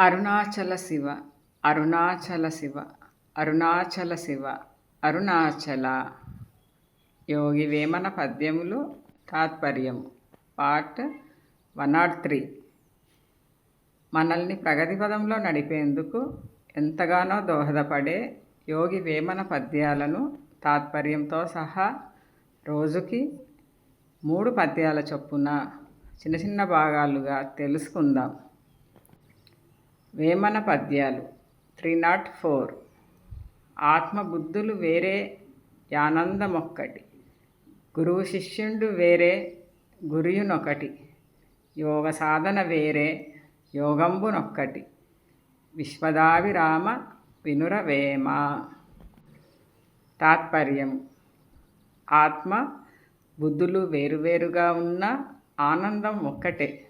అరుణాచల శివ అరుణాచల శివ అరుణాచల శివ అరుణాచల. యోగి వేమన పద్యములు తాత్పర్యం. Part one nought three. మనల్ని ప్రగతి పదంలో నడిపేందుకు ఎంతగానో దోహదపడే యోగి వేమన పద్యాలను తాత్పర్యంతో సహా రోజుకి మూడు పద్యాల చొప్పున చిన్న చిన్న భాగాలుగా తెలుసుకుందాం. వేమన పద్యాలు. Three not four. ఆత్మబుద్ధులు వేరే యానందమొక్కటి గురువు శిష్యుండు వేరే గురియునొకటి. యోగ సాధన వేరే యోగంబునొక్కటి. విశ్వదావిరామ వినురవేమ. తాత్పర్యం. ఆత్మ బుద్ధులు వేరువేరుగా ఉన్న ఆనందం ఒక్కటే.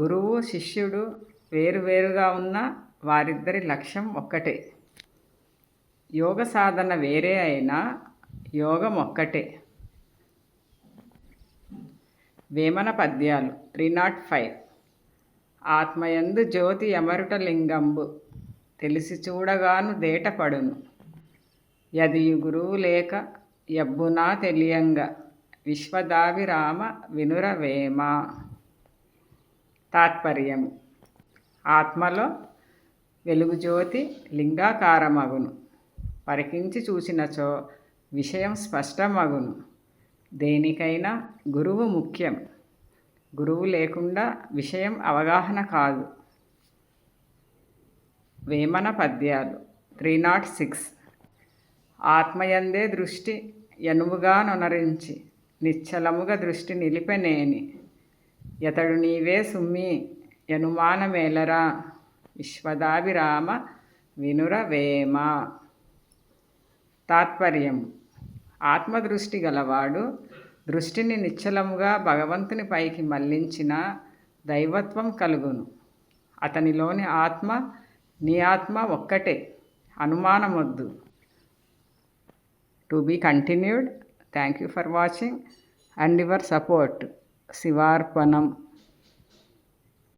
గురువు శిష్యుడు వేరువేరుగా ఉన్న వారిద్దరి లక్ష్యం ఒక్కటే. యోగ సాధన వేరే అయినా యోగం ఒక్కటే. వేమన పద్యాలు త్రీ నాట్ ఫైవ్. ఆత్మయందు జ్యోతి అమరుట లింగంబు. తెలిసి చూడగాను దేటపడును యదియు గురువు లేక యబ్బునా తెలియంగా. విశ్వదావిరామ వినురవేమ తాత్పర్యము ఆత్మలో వెలుగుజ్యోతి లింగాకారమగును. పరికించి చూసినచో విషయం స్పష్టమగును. దేనికైనా గురువు ముఖ్యం. గురువు లేకుండా విషయం అవగాహన కాదు. వేమన పద్యాలు త్రీ నాట్ సిక్స్. ఆత్మయందే దృష్టి ఎనుముగా నొనరించి నిశ్చలముగా దృష్టి నిలిపెనేని. ఎతడు నీవే సుమ్మి యనుమానమేలరా? విశ్వదాభిరామ వినురవేమ. తాత్పర్యం. ఆత్మదృష్టి గలవాడు దృష్టిని నిశ్చలముగా భగవంతుని పైకి మళ్ళించిన దైవత్వం కలుగును. అతనిలోని ఆత్మ నీ ఆత్మ ఒక్కటే అనుమానమొద్దు. To be continued. Thank you for watching. And your support. శివార్పణం.